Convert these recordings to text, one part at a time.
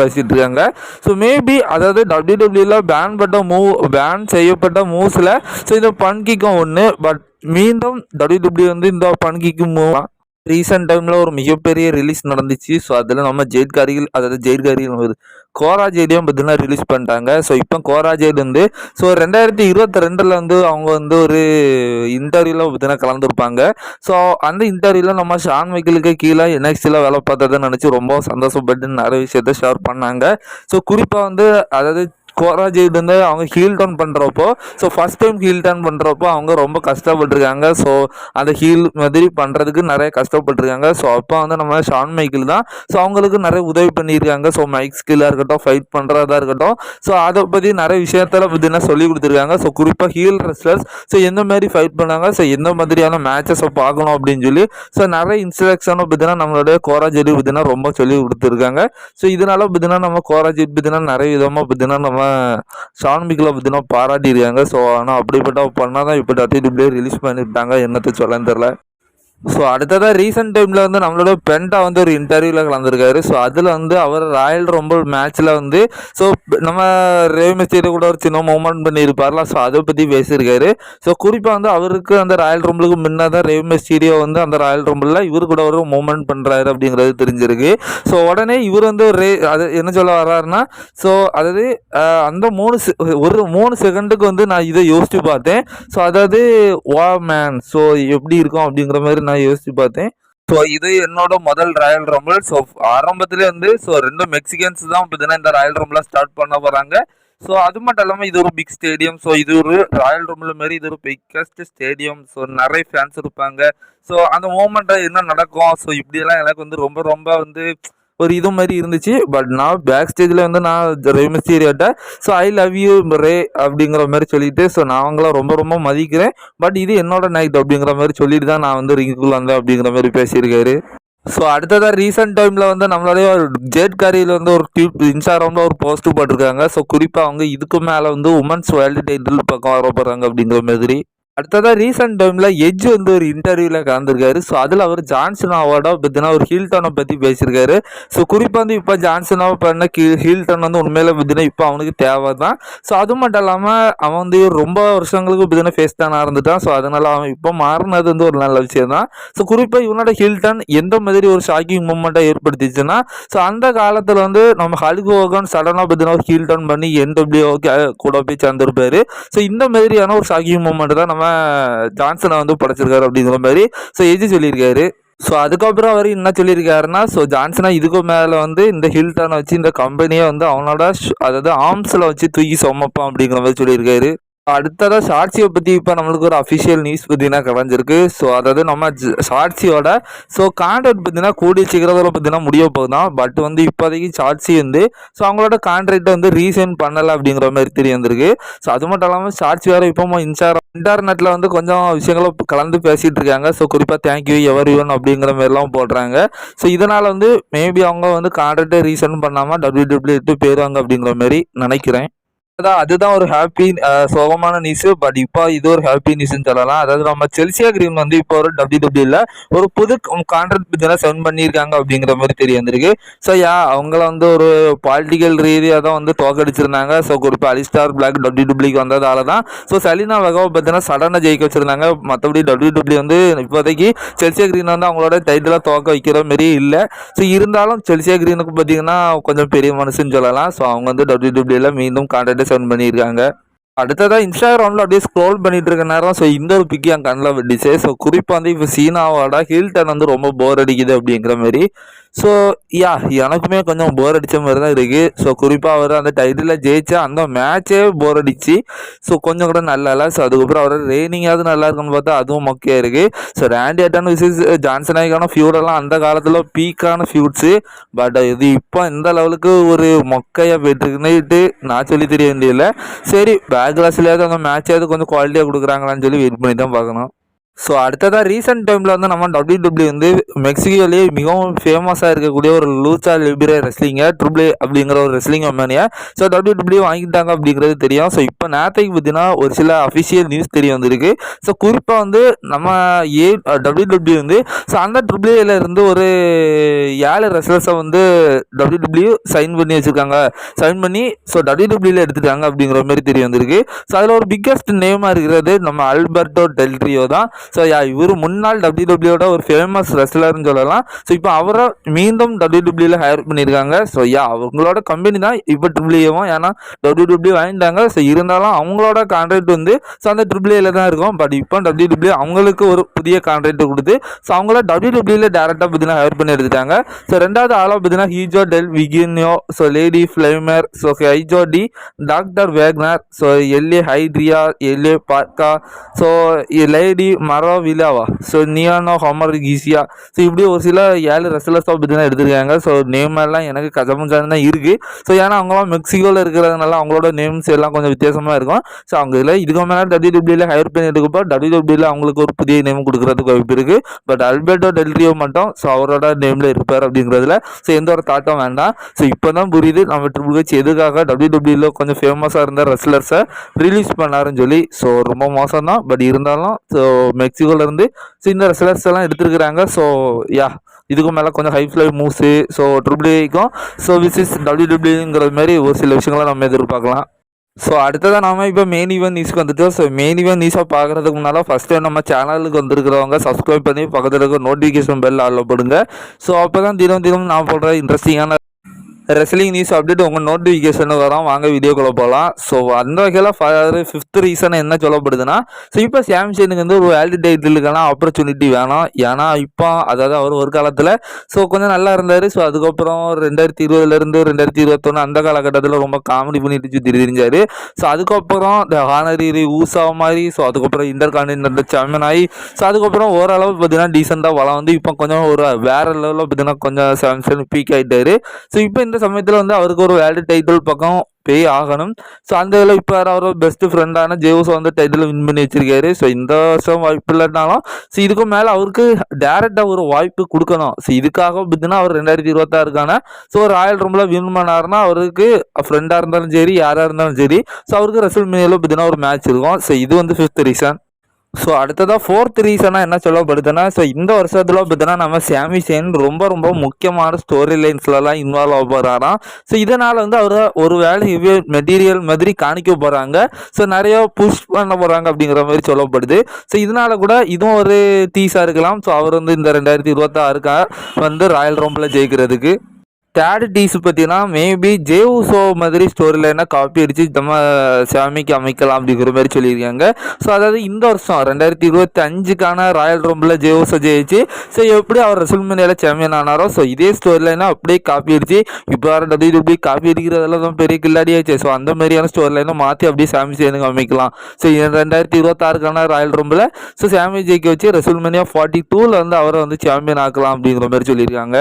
பேசிட்டு இருக்காங்க. So maybe அதாவது டபிள்யூடபிள்யூல பேன் பட்ட மூவ் பேன் செய்யப்பட்ட மூவ்ஸில் ஸோ இந்த பன்கிக்கும் ஒன்று பட் மீண்டும் டபிள்யூடபிள்யூ வந்து இந்த பன்கிக்கும் மூவ் ரீசெண்ட் டைமில் ஒரு மிகப்பெரிய ரிலீஸ் நடந்துச்சு. ஸோ அதில் நம்ம ஜெயிட்காரிகள் அதாவது ஜெயிட் காரிகள் கோரா பார்த்தீங்கன்னா ரிலீஸ் பண்ணிட்டாங்க. ஸோ இப்போ கோரா வந்து ஸோ ரெண்டாயிரத்தி இருபத்தி ரெண்டில் வந்து அவங்க வந்து ஒரு இன்டர்வியூவில் பார்த்தீங்கன்னா கலந்துருப்பாங்க. ஸோ அந்த இன்டர்வியூவில் நம்ம ஷான் மைக்கிளுக்கு கீழே என்எக்ஸில் வேலை பார்த்ததை நினச்சி ரொம்ப சந்தோஷப்பட்டு நிறைய விஷயத்த ஷேர் பண்ணாங்க. ஸோ குறிப்பாக வந்து அதாவது கோராஜிட் வந்து அவங்க ஹீல் டவுன் பண்ணுறப்போ so first time heel down பண்ணுறப்போ அவங்க ரொம்ப கஷ்டப்பட்டிருக்காங்க. ஸோ அந்த ஹீல் மாதிரி பண்ணுறதுக்கு நிறைய கஷ்டப்பட்டிருக்காங்க. ஸோ அப்போ வந்து நம்ம ஷான் மைக்கிள் தான். ஸோ அவங்களுக்கு நிறைய உதவி பண்ணியிருக்காங்க. ஸோ மைக் ஸ்கில்லாக இருக்கட்டும் ஃபைட் பண்ணுறதா இருக்கட்டும். ஸோ அதை பற்றி நிறைய விஷயத்தில் பார்த்தீங்கன்னா சொல்லி கொடுத்துருக்காங்க? ஸோ குறிப்பாக ஹீல் ரெஸ்லர்ஸ் ஸோ எந்த மாதிரி ஃபைட் பண்ணாங்க? ஸோ எந்த மாதிரியான மேட்சஸை பார்க்கணும் அப்படின்னு சொல்லி ஸோ நிறைய இன்ஸ்ட்ரக்ஷனும் பார்த்தீங்கன்னா நம்மளுடைய கோராஜெடி பார்த்தீங்கன்னா ரொம்ப சொல்லி கொடுத்துருக்காங்க. ஸோ இதனால பார்த்தீங்கன்னா நம்ம கோராஜெட் பார்த்தீங்கன்னா நிறைய விதமாக பார்த்தீங்கன்னா நம்ம ஷான்பிக்கில் பார்த்தீங்கன்னா பாராட்டியிருக்காங்க. ஸோ ஆனால் அப்படிப்பட்ட பண்ணால் தான் இப்போ இப்படியே ரிலீஸ் பண்ணிவிட்டாங்க என்னத்தை சொல்லன்னு தெரில ஸோ அடுத்ததாக ரீசெண்ட் டைமில் வந்து நம்மளோட பென்டா வந்து ஒரு இன்டர்வியூவில் கலந்துருக்காரு. ஸோ அதில் வந்து அவர் ராயல் ரொம்ப மேட்ச்சில் வந்து ஸோ நம்ம ரேவ் மிஸ்திரி கூட ஒரு சின்ன மூமெண்ட் பண்ணியிருப்பார்ல. ஸோ அதை பற்றி பேசியிருக்காரு. ஸோ குறிப்பாக வந்து அவருக்கு அந்த ராயல் ரொம்பலுக்கு முன்னே தான் ரேவ் மிஸ்டீரியோ வந்து அந்த ராயல் ரொம்பலில் இவர் கூட ஒரு மூமெண்ட் பண்ணுறாரு அப்படிங்கிறது தெரிஞ்சிருக்கு. ஸோ உடனே இவர் வந்து ஒரு ரே அது என்ன சொல்ல வர்றாருன்னா ஸோ அதாவது அந்த மூணு ஒரு மூணு செகண்டுக்கு வந்து நான் இதை யோசித்து பார்த்தேன். ஸோ அதாவது வா மேன் ஸோ எப்படி இருக்கும்? அப்படிங்கிற மாதிரி நான் நான் யோசிச்சு பார்த்தேன். ஸோ இது என்னோட முதல் ராயல் ரம்பிள் ஸோ ஆரம்பத்திலே வந்து ஸோ ரெண்டு மெக்சிகன்ஸ் தான் பார்த்தீங்கன்னா இந்த ராயல் ரம்பில் ஸ்டார்ட் பண்ண போகிறாங்க ஸோ அது மட்டும் இல்லாமல் இது ஒரு பிக் ஸ்டேடியம் ஸோ இது ஒரு ராயல் ரம்பிள் மாரி இது ஒரு பிக்கஸ்ட் ஸ்டேடியம் ஸோ நிறைய ஃபேன்ஸ் இருப்பாங்க. ஸோ அந்த மூமெண்ட்டை என்ன நடக்கும்? ஸோ இப்படியெல்லாம் எனக்கு வந்து ரொம்ப ரொம்ப வந்து ஒரு இது மாதிரி இருந்துச்சு. பட் நான் பேக் ஸ்டேஜில் வந்து நான் ரெமிஸ்டீரியாட்ட so I love you Rey அப்படிங்கிற மாதிரி சொல்லிட்டு ஸோ நான் அவங்கள ரொம்ப ரொம்ப மதிக்கிறேன். பட் இது என்னோட நைட் அப்படிங்கிற மாதிரி சொல்லிட்டு தான் நான் வந்து ரிங்குக்குள்ளே வந்தேன் அப்படிங்கிற மாதிரி பேசியிருக்காரு. ஸோ அடுத்ததாக ரீசெண்ட் டைமில் வந்து நம்மளுடைய ஜேட் காரியில் வந்து ஒரு டியூப் இன்ஸ்டாகிராமில் ஒரு போஸ்ட்டு போட்டிருக்காங்க. ஸோ குறிப்பாக அவங்க இதுக்கு மேலே வந்து உமன்ஸ் வேர்ல்டு டைட்டில் பக்கம் வர போகிறாங்க அப்படிங்கிற மாதிரி. அடுத்ததாக ரீசெண்ட் டைமில் எஜ் வந்து ஒரு இன்டர்வியூவில் கலந்துருக்காரு. ஸோ அதில் அவர் ஜான்சனாவோட பார்த்தீங்கன்னா ஒரு ஹீல்டனை பற்றி பேசியிருக்காரு ஸோ குறிப்பாக வந்து இப்போ ஜான்சனாவை பண்ண கீ ஹீல்டன் வந்து உண்மையில் பார்த்தீங்கன்னா இப்போ அவனுக்கு தேவை தான் ஸோ அது மட்டும் இல்லாமல் அவன் வந்து ரொம்ப வருஷங்களுக்கு பார்த்தீங்கன்னா ஃபேஸ் தானாக இருந்துட்டான். ஸோ அதனால் அவன் இப்போ மாறினது வந்து ஒரு நல்ல விஷயம் தான் ஸோ குறிப்பாக இவனோட ஹில்டன் எந்த மாதிரி ஒரு ஷாக்கிங் மூமெண்ட்டாக ஏற்படுத்திச்சுன்னா ஸோ அந்த காலத்தில் வந்து நம்ம ஹல்க் ஹோகன் சடனாக பார்த்தீங்கன்னா ஒரு ஹீல்டன் பண்ணி என்டபிள்யூ கூட போய் சேர்ந்துருப்பாரு. ஸோ இந்த மாதிரியான ஒரு ஷாக்கிங் மூமெண்ட் தான் நம்ம ஜான்சனை வந்து படைச்சிருக்காரு அப்படிங்கிற மாதிரி. ஸோ எஜி சொல்லியிருக்காரு. ஸோ அதுக்கப்புறம் அவர் என்ன சொல்லியிருக்காருன்னா ஸோ ஜான்சனா இதுக்கு மேலே வந்து இந்த ஹில்டனை வச்சு இந்த கம்பெனியை வந்து அவனோட அதாவது ஆர்ம்ஸில் வச்சு தூக்கி சுமப்பான் அப்படிங்கிற மாதிரி சொல்லியிருக்காரு. அடுத்ததாக சாட்சியை பற்றி இப்போ நம்மளுக்கு ஒரு அஃபிஷியல் நியூஸ் பார்த்தீங்கன்னா கிடஞ்சிருக்கு ஸோ அதாவது நம்ம சாட்சியோட ஸோ கான்ட்ராக்ட் பார்த்தீங்கன்னா கூடிய சீக்கிரத்தில் பார்த்தீங்கன்னா முடிய போகுதான் பட் வந்து இப்போதைக்கு சாட்சி வந்து ஸோ அவங்களோட கான்ட்ராக்டை வந்து ரீசைன் பண்ணலை அப்படிங்கிற மாதிரி தெரிய வந்திருக்கு ஸோ அது மட்டும் இல்லாமல் சாட்சி வேறு இப்போ இன்ஸ்டாகிராம் இன்டர்நெட்டில் வந்து கொஞ்சம் விஷயங்களை கலந்து பேசிகிட்டு இருக்காங்க. ஸோ குறிப்பாக தேங்க்யூ எவர் யூன் அப்படிங்கிற மாதிரிலாம் போடுறாங்க. ஸோ இதனால் வந்து மேபி அவங்க வந்து கான்ட்ராக்டை ரீசன் பண்ணாமல் டபிள்யூ டபிள்யூ போயிடுவாங்க அப்படிங்கிற மாதிரி நினைக்கிறேன். அதான் அதுதான் ஒரு ஹாப்பி சோகமான நியூஸ் பட் இப்போ இது ஒரு ஹாப்பி நியூஸ்னு சொல்லலாம். அதாவது நம்ம செல்சியா கிரீன் வந்து இப்போ ஒரு டபிள்யூ டபிள்யூல ஒரு புது கான்ட்ராக்ட் இதெல்லாம் சென்ட் பண்ணியிருக்காங்க அப்படிங்கிற மாதிரி தெரிய வந்திருக்கு. ஸோ யா அவங்கள வந்து ஒரு பாலிட்டிக்கல் ரீதியாக தான் வந்து தோக்கடிச்சிருந்தாங்க ஸோ குறிப்பாக அலிஸ்டார் பிளாக் டபிள்யூ டபிள்யூக்கு வந்ததால தான் ஸோ சலினா வகவை பார்த்தீங்கன்னா சடனாக ஜெயிக்க வச்சிருந்தாங்க. மற்றபடி டபிள்யூ டபிள்யூ வந்து இப்போதைக்கு செல்சியா கிரீன் வந்து அவங்களோட டைட்டிலாக தோக்க வைக்கிற மாரி இல்லை. ஸோ இருந்தாலும் செல்சியா கிரீனுக்கு பார்த்தீங்கன்னா கொஞ்சம் பெரிய மனுஷன்னு சொல்லலாம். ஸோ அவங்க வந்து டபிள்யூ டபிள்யூல மீண்டும் கான்ட்ராக்ட் சென்ட் பண்ணியிருக்காங்க. அடுத்ததாக இன்ஸ்டாகிராமில் அப்படியே ஸ்க்ரோல் பண்ணிட்டு இருக்க நேரம் ஸோ இந்த ஒரு பிக்கு என் கண்ணில் விட்டுச்சு ஸோ குறிப்பாக வந்து இப்போ சீனாவோட ஹில்டன் வந்து ரொம்ப போர் அடிக்குது அப்படிங்கிற மாதிரி. ஸோ யா எனக்குமே கொஞ்சம் போர் அடித்த மாதிரி தான் இருக்குது ஸோ குறிப்பாக அவர் அந்த டைட்டிலில் ஜெயிச்சா அந்த மேட்சே போர் அடிச்சு ஸோ கொஞ்சம் கூட நல்லா இல்லை. ஸோ அதுக்கப்புறம் அவர் ரெய்னிங்காவது நல்லா இருக்குன்னு பார்த்தா அதுவும் மொக்கையாக இருக்குது ஸோ ரேண்டி அட்டன் விசிஸ் ஜான்சன் ஆகிக்கான ஃபியூடெல்லாம் அந்த காலத்தில் பீக்கான ஃபியூட்ஸு பட் இது இப்போ இந்த லெவலுக்கு ஒரு மொக்கையாக போயிட்டுருக்குன்னுட்டு நான் சொல்லி தெரிய வேண்டியதில்லை. சரி பேக் கிளாஸ்லேயாவது அந்த மேட்சாவது கொஞ்சம் குவாலிட்டியாக கொடுக்குறாங்களான்னு சொல்லி வெயிட் பண்ணி தான் பார்க்கணும். ஸோ அடுத்ததாக ரீசெண்ட் டைமில் வந்து நம்ம WWE வந்து மெக்சிகோலேயே மிகவும் ஃபேமஸாக இருக்கக்கூடிய ஒரு லூச்சா லிபிரே ரெஸ்லிங்கை ட்ரிபிள் அப்படிங்கிற ஒரு ரெஸ்லிங் கம்பெனியை ஸோ WWE வாங்கிட்டாங்க அப்படிங்கிறது தெரியும். ஸோ இப்போ நேரத்தைக்கு பார்த்தீங்கன்னா ஒரு சில அஃபிஷியல் நியூஸ் தெரிய வந்திருக்கு. ஸோ குறிப்பாக வந்து நம்ம ஏ WWE வந்து ஸோ அந்த ட்ரிபிள் இருந்து ஒரு ஏழு ரெஸ்லர்ஸை வந்து WWE சைன் பண்ணி வச்சுருக்காங்க. சைன் பண்ணி ஸோ டபிள்யூ ல எடுத்துட்டாங்க அப்படிங்கிற மாதிரி தெரிய வந்திருக்கு. ஸோ அதில் ஒரு பிக்கஸ்ட் நேமாக இருக்கிறது நம்ம அல்பர்டோ டெல்ட்ரியோ தான். ஸோ யா இவர் முன்னாள் டபிள்யூடபிள்யூட ஒரு ஃபேமஸ் ரெஸ்லர்னு சொல்லலாம். ஸோ இப்போ அவரை மீண்டும் டபிள்யூடபிள்யூல ஹையர் பண்ணியிருக்காங்க. ஸோ யா அவங்களோட கம்பெனி தான் இப்போ ட்ரிபிள்யூவும் ஏன்னா டபிள்யூடபிள்யூ வாங்கிட்டாங்க. ஸோ இருந்தாலும் அவங்களோட கான்ட்ராக்ட் வந்து ஸோ அந்த ட்ரிபிள்யூல தான் இருக்கும். பட் இப்போ டபிள்யூடபிள்யூ அவங்களுக்கு ஒரு புதிய கான்ட்ராக்ட் கொடுத்து ஸோ அவங்கள டபிள்யூடபிள்யூல டேரெக்டாக பார்த்தீங்கன்னா ஹையர் பண்ணி எடுத்துட்டாங்க. ஸோ ரெண்டாவது ஆளாக பார்த்தீங்கன்னா ஹீஜோ டெல் விகினியோ ஸோ லேடி ஃப்ளைமர் ஸோ ஹைஜோ டி டாக்டர் வேக்னர் ஸோ எல்ஏ ஹைட்ரியா எல்ஏ பார்க்கா ஸோ லேடி மரோவிலாவா ஸோ நியானோ ஹோமர் ஈஸியாக ஸோ இப்படி ஒரு சில ஏழு ரெஸ்லர்ஸ் பார்த்தீங்கன்னா எடுத்திருக்காங்க. ஸோ நேம் எல்லாம் எனக்கு கஜமுஜான் தான் இருக்குது ஸோ ஏன்னா அவங்களாம் மெக்சிகோவில் இருக்கிறதுனால அவங்களோட நேம்ஸ் எல்லாம் கொஞ்சம் வித்தியாசமாக இருக்கும். ஸோ அவங்க இதில் இதுக்கு மேலே டபிள்யூடபிள்யூல ஹையர் பண்ணி எடுக்கப்போ டபிள்யூடபிள்யூல அவங்களுக்கு ஒரு புதிய நேம் கொடுக்குறதுக்கு வாய்ப்பு இருக்குது பட் அல்பர்டோ டெல்ரியோ மட்டும் ஸோ அவரோட நேமில் இருப்பார் அப்படிங்கிறதுல ஸோ எந்த ஒரு தாட்டம் வேண்டாம். ஸோ இப்போ தான் புரியுது நம்ம ட்ரிபிள் ஹெச் எதுக்காக டபிள்யூடபிள்யூல கொஞ்சம் ஃபேமஸாக இருந்த ரெஸ்லர்ஸை ரிலீஸ் பண்ணாருன்னு சொல்லி. ஸோ ரொம்ப மோசம் தான் பட் இருந்தாலும் ஸோ மெக்சிகோலேருந்து ஸோ இந்த ரெஸ்லர்ஸ் எல்லாம் எடுத்துருக்குறாங்க. ஸோ யா இதுக்கு மேலே கொஞ்சம் ஹை ஃப்ளை மூவ்ஸு ஸோ ட்ரிபிள்யூக்கும் ஸோ விசிஸ் டபிள்யூடபிள்யூங்கிற மாதிரி ஒரு சில விஷயங்களை நம்ம எதிர்பார்க்கலாம். ஸோ அடுத்ததாக நாம இப்போ மெயின் ஈவெண்ட் நியூஸ்க்கு வந்துட்டோம் ஸோ மெயின் ஈவெண்ட் நியூஸாக பார்க்குறதுக்கு முன்னால் ஃபஸ்ட்டு நம்ம சேனலுக்கு வந்திருக்கிறவங்க சப்ஸ்கிரைப் பண்ணி பக்கத்தில் இருக்க நோட்டிஃபிகேஷன் பெல் ஆளில் போடுங்க. ஸோ அப்போ தான் தினம் தினம் நான் போடுற இன்ட்ரெஸ்டிங்கான ரெஸ்லிங் நியூஸ் அப்டேட் உங்கள் நோட்டிஃபிகேஷன் வரும். வாங்க வீடியோக்குள்ளே போகலாம் ஸோ அந்த வகையில் ஃபாதர் ஃபிஃப்த் ரீசன் என்ன சொல்லப்படுதுன்னா ஸோ இப்போ சாம்சனுக்கு வந்து ஒரு வேல்டு டைட்டிலுக்கான ஆப்பர்ச்சுனிட்டி வேணும். ஏன்னா இப்போ அதாவது அவர் ஒரு காலத்தில் ஸோ கொஞ்சம் நல்லா இருந்தார். ஸோ அதுக்கப்புறம் ரெண்டாயிரத்தி இருபதுலேருந்து ரெண்டாயிரத்தி இருபத்தொன்று அந்த காலகட்டத்தில் ரொம்ப காமெடி பண்ணிட்டு சுற்றி தெரிஞ்சார். ஸோ அதுக்கப்புறம் இந்த ஹானரி ஊசா மாதிரி ஸோ அதுக்கப்புறம் இன்டர் கான்டினென்டல் சாம்பியன் ஆகி ஸோ அதுக்கப்புறம் ஓரளவு பார்த்தீங்கன்னா டீசெண்டாக வளம் வந்து இப்போ கொஞ்சம் ஒரு வேற லெவலில் பார்த்தீங்கன்னா கொஞ்சம் சாம்சன் பீக் ஆகிட்டாரு ஸோ இப்போ இந்த சமயத்தில் வந்து அவருக்கு ஒரு வேல்டு டைட்டில் பக்கம் பே ஆகணும். ஸோ அந்த இதில் இப்போ அவரோட பெஸ்ட் ஃப்ரெண்டான ஜேவுஸ் வந்து டைட்டில் வின் பண்ணி வச்சிருக்காரு. ஸோ இந்த வருஷம் வாய்ப்பு இல்லைனாலும் ஸோ இதுக்கு மேலே அவருக்கு டேரெக்டாக ஒரு வாய்ப்பு கொடுக்கணும். ஸோ இதுக்காக பார்த்தீங்கன்னா அவர் ரெண்டாயிரத்தி இருபத்தாறுக்கான ஸோ ராயல் ரூமில் வின் பண்ணாருன்னா அவருக்கு ஃப்ரெண்டாக இருந்தாலும் சரி யாராக இருந்தாலும் சரி ஸோ அவருக்கு ரசல் மீனியில் பார்த்தீங்கன்னா ஒரு மேட்ச் இருக்கும். ஸோ இது வந்து ஃபிஃப்த் ரீசன் ஸோ அடுத்ததாக ஃபோர்த் ரீசனாக என்ன சொல்லப்படுதுன்னா ஸோ இந்த வருஷத்தில் பார்த்தீங்கன்னா நம்ம சாமி சேன் ரொம்ப ரொம்ப முக்கியமான ஸ்டோரி லைன்ஸ்லலாம் இன்வால்வ் ஆக போகிறாராம் ஸோ இதனால் வந்து அவர் ஒரு வேலை ஹெவி மெட்டீரியல் மாதிரி காணிக்க போகிறாங்க ஸோ நிறைய புஷ் பண்ண போகிறாங்க அப்படிங்கிற மாதிரி சொல்லப்படுது. ஸோ இதனால் கூட இதுவும் ஒரு தீஸாக இருக்கலாம். ஸோ அவர் வந்து இந்த ரெண்டாயிரத்தி இருபத்தாறுக்கா வந்து ராயல் ரோம்பில் ஜெயிக்கிறதுக்கு. தேர்ட் டீஸ் பார்த்தீங்கன்னா மேபி ஜேவுசோ மாதிரி ஸ்டோரி லைனாக காப்பி அடித்து நம்ம சாமிக்கு அமைக்கலாம் அப்படிங்கிற மாதிரி சொல்லியிருக்காங்க. ஸோ அதாவது இந்த வருஷம் ரெண்டாயிரத்தி இருபத்தி அஞ்சுக்கான ராயல் ஜே ஜேவுசோ ஜெயிச்சு ஸோ எப்படி அவர் ரசல்மனியில் சாம்பியன் ஆனாரோ ஸோ இதே ஸ்டோரி லைனாக அப்படியே காப்பி அடித்து இப்போ வர டபிள்யூ டபிள்யூ காப்பி அடிக்கிறதெல்லாம் தான் பெரிய கில்லாடியாச்சு ஸோ அந்த மாதிரியான ஸ்டோரி லைனை மாற்றி அப்படியே சாமி சேனுக்கு அமைக்கலாம். ஸோ ரெண்டாயிரத்தி இருபத்தாறுக்கான ராயல் ரூம்பில் ஸோ சாமி ஜெயிக்க வச்சு ரசல்மனியா ஃபார்ட்டி டூவில் வந்து அவரை வந்து சாம்பியன் ஆக்கலாம் அப்படிங்கிற மாதிரி சொல்லியிருக்காங்க.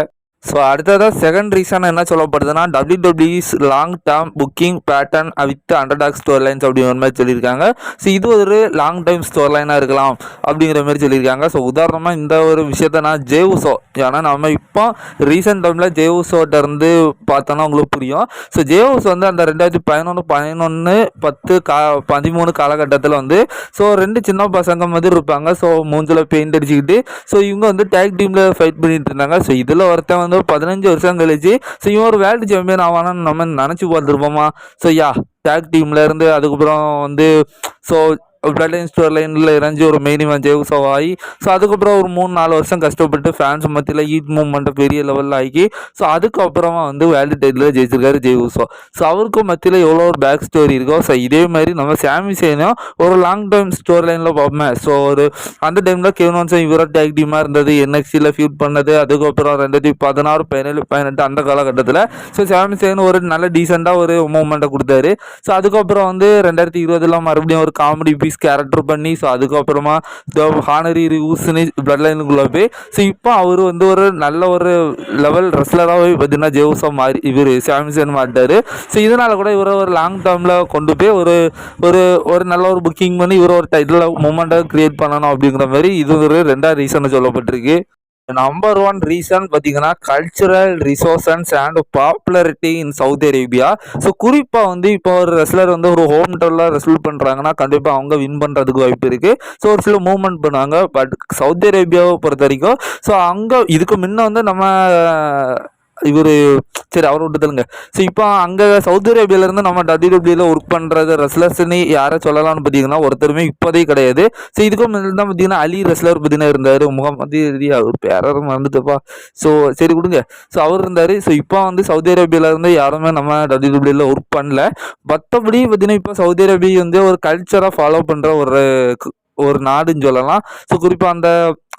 ஸோ அடுத்ததாக செகண்ட் ரீசன் என்ன சொல்லப்படுதுன்னா டபிள்யூடபிள்யூஸ் long term booking pattern with underdog story lines அப்படிங்கிற மாதிரி சொல்லியிருக்காங்க. ஸோ இது ஒரு லாங் டைம் ஸ்டோர் லைனாக இருக்கலாம் அப்படிங்கிற மாதிரி சொல்லியிருக்காங்க. ஸோ உதாரணமாக இந்த ஒரு விஷயத்த நான் ஜேவுசோ ஏன்னா நம்ம இப்போ ரீசெண்ட் டைமில் ஜேவுசோட்ட இருந்து பார்த்தோன்னா உங்களுக்கு புரியும். ஸோ ஜேவுஸ் வந்து அந்த ரெண்டாயிரத்தி பதினொன்று பதினொன்று பத்து கா பதிமூணு காலகட்டத்தில் வந்து ஸோ ரெண்டு சின்ன பசங்க மாதிரி இருப்பாங்க. ஸோ மூஞ்சில் பெயிண்ட் அடிச்சுக்கிட்டு ஸோ இவங்க வந்து டேக் டீமில் ஃபைட் பண்ணிட்டு இருந்தாங்க. ஸோ இதில் ஒருத்தன் வந்து ஒரு பதினஞ்சு வருஷம் கழிச்சு ஸோ இவன் ஒரு வேர்ல்டு சாம்பியன் ஆவானான்னு நம்ம நினச்சி பார்த்துருப்போமா? ஸோ யா டேக் டீம்லேருந்து அதுக்கப்புறம் வந்து ஸோ பிளட் லைன் ஸ்டோர் லைனில் இறஞ்சி ஒரு மெயின் இவன் ஜெய்வுசோ ஆகி ஸோ அதுக்கப்புறம் ஒரு மூணு நாலு வருஷம் கஷ்டப்பட்டு ஃபேன்ஸ் மத்தியில் ஈட் மூவ்மெண்ட்டை பெரிய லெவலில் ஆகி ஸோ அதுக்கப்புறமா வந்து வேர்ல்டு டைட்டில் ஜெயிச்சிருக்காரு ஜெய்வுசோ ஸோ அவருக்கும் மத்தியில் எவ்வளோ ஒரு பேக் ஸ்டோரி இருக்கோ ஸோ இதே மாதிரி நம்ம சாமி சேனும் ஒரு லாங் டைம் ஸ்டோரி லைனில் பார்ப்போமே. ஸோ ஒரு அந்த டைமில் கேவன்ஸும் இவரோட டேக் டீமாக இருந்தது என்எக்சியில் ஃபியூட் பண்ணது அதுக்கப்புறம் ரெண்டாயிரத்தி பதினாறு பதினேழு பதினெட்டு அந்த காலகட்டத்தில். ஸோ சாமி சேன் ஒரு நல்ல டீசெண்டாக ஒரு மூமெண்ட்டை கொடுத்தாரு. ஸோ அதுக்கப்புறம் வந்து ரெண்டாயிரத்தி இருபதுல மறுபடியும் ஒரு காமெடி பீஸ் சைனீஸ் கேரக்டர் பண்ணி ஸோ அதுக்கப்புறமா ஹானரி ரிவ்யூஸ்னு பிளட் லைனுக்குள்ளே போய் ஸோ இப்போ அவர் வந்து ஒரு நல்ல ஒரு லெவல் ரெஸ்லராகவே பார்த்தீங்கன்னா ஜேவுஸா மாறி இவர் சாம்சன் மாட்டார் ஸோ இதனால் கூட இவரை ஒரு லாங் டேர்மில் கொண்டு போய் ஒரு ஒரு ஒரு நல்ல ஒரு புக்கிங் பண்ணி இவரை ஒரு டைட்டில் மூமெண்ட்டாக க்ரியேட் பண்ணணும் அப்படிங்கிற மாதிரி இது ஒரு ரெண்டாவது ரீசன் சொல்லப்பட்டிருக்கு. நம்பர் ஒன் ரீசன் பார்த்தீங்கன்னா cultural resources and popularity in Saudi Arabia so குறிப்பாக வந்து இப்போ ஒரு ரெஸ்லர் வந்து ஒரு ஹோம் டவுனில் ரெஸ்ல் பண்ணுறாங்கன்னா கண்டிப்பாக அவங்க வின் பண்ணுறதுக்கு வாய்ப்பு இருக்குது ஸோ ஒரு சில மூவ்மெண்ட் பண்ணுவாங்க. பட் சவுதி அரேபியாவை பொறுத்த வரைக்கும் ஸோ அங்கே இதுக்கு முன்ன வந்து நம்ம இவர் சரி அவரை விட்டுதலுங்க ஸோ இப்போ அங்கே சவுதி அரேபியாவிலேருந்து நம்ம டபிள்யூடபிள்யூல ஒர்க் பண்ணுறது ரெஸ்லர்ஸ்னு யாரை சொல்லலாம்னு பார்த்தீங்கன்னா ஒருத்தருமே இப்போதே கிடையாது. ஸோ இதுக்கும் முன்னாடி தான் பார்த்தீங்கன்னா அலி ரெஸ்லர் பார்த்தீங்கன்னா இருந்தார். முகமது அலி அவர் பேரர் மறந்துட்டப்பா. ஸோ சரி கொடுங்க. ஸோ அவர் இருந்தார். ஸோ இப்போ வந்து சவுதி அரேபியாவிலேருந்து யாருமே நம்ம டபிள்யூடபிள்யூல ஒர்க் பண்ணல. மற்றபடி பார்த்தீங்கன்னா இப்போ சவுதி அரேபியா வந்து ஒரு கல்ச்சராக ஃபாலோ பண்ணுற ஒரு ஒரு நாடுன்னு சொல்லலாம். ஸோ குறிப்பாக அந்த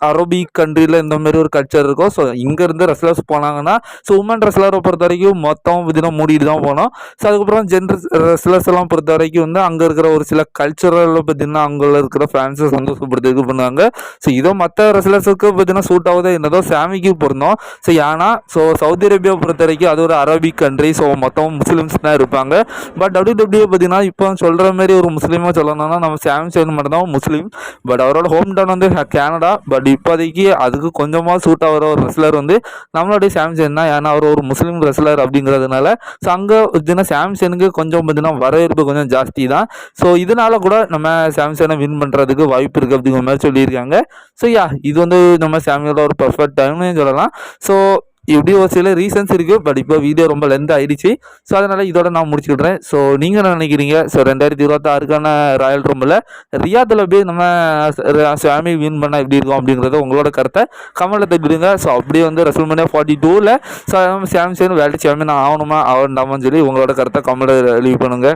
அரபிக் கண்ட்ரியில் இந்த மாதிரி ஒரு கல்ச்சர் இருக்கும் ஸோ இங்கேருந்து ரெஸ்லர்ஸ் போனாங்கன்னா ஸோ உமன் ரெஸ்லரை பொறுத்த வரைக்கும் மொத்தம் பார்த்தீங்கன்னா மூடிட்டு தான் போனோம். ஸோ அதுக்கப்புறம் ஜென்ரல் ரெஸ்லர்ஸ் எல்லாம் பொறுத்த வரைக்கும் வந்து அங்கே இருக்கிற ஒரு சில கல்ச்சரில் பார்த்தீங்கன்னா அங்கே இருக்கிற ஃபேன்ஸை சந்தோஷப்படுத்துறதுக்கு பண்ணுவாங்க. ஸோ இதோ மற்ற ரெஸ்லர்ஸுக்கு பார்த்தீங்கன்னா சூட் ஆகுது என்னதோ சாமிக்கு பொருந்தோம். ஸோ ஏன்னா ஸோ சவுதி அரேபியா பொறுத்த வரைக்கும் அது ஒரு அரபிக் கண்ட்ரி ஸோ மொத்தம் முஸ்லீம்ஸ் தான் இருப்பாங்க. பட் டபிள்யூ டபிள்யூ பார்த்தீங்கன்னா இப்போ சொல்கிற மாதிரி ஒரு முஸ்லீமாக சொல்லணும்னா நம்ம சாமி சேன் மட்டும் தான் முஸ்லீம். பட் அவரோட ஹோம் டவுன் வந்து கனடா பட் பட் இப்போதைக்கு அதுக்கு கொஞ்சமாக சூட் ஆகிற ஒரு ரெஸ்லர் வந்து நம்மளுடைய சாம்சன் தான். ஏன்னா அவர் ஒரு முஸ்லீம் ரெஸ்லர் அப்படிங்கிறதுனால. ஸோ அங்கே பார்த்தீங்கன்னா சாம்சனுக்கு கொஞ்சம் பார்த்தீங்கன்னா வரவேற்பு கொஞ்சம் ஜாஸ்தி தான். ஸோ இதனால கூட நம்ம சாம்சனை வின் பண்ணுறதுக்கு வாய்ப்பு இருக்குது அப்படிங்கிற மாதிரி சொல்லியிருக்காங்க. ஸோ யா இது வந்து நம்ம சாமியோட ஒரு பர்ஃபெக்ட் டைம்னு சொல்லலாம். ஸோ இப்படி ஒரு சில ரீசன்ஸ் இருக்குது பட் இப்போ வீடியோ ரொம்ப லென்த் ஆயிடுச்சு. ஸோ அதனால் இதோட நான் முடிச்சுக்கிட்றேன். ஸோ நீங்கள் என்ன நினைக்கிறீங்க? ஸோ ரெண்டாயிரத்தி இருபத்தாறுக்கான ராயல் ரூமில் ரியாத்தில் போய் நம்ம சாமி வின் பண்ணால் எப்படி இருக்கும் அப்படிங்கிறத உங்களோட கருத்தை கமெண்ட்டில் தெரிவிடுங்க ஸோ அப்படியே வந்து ரசல்மனியா ஃபார்ட்டி டூவில் ஸோ சாம்சன் வேல்டு சாம்பியன் ஆகணுமா? ஆகண்டாமான்னு சொல்லி உங்களோட கருத்தை கமெண்ட்டில் லீவ் பண்ணுங்கள்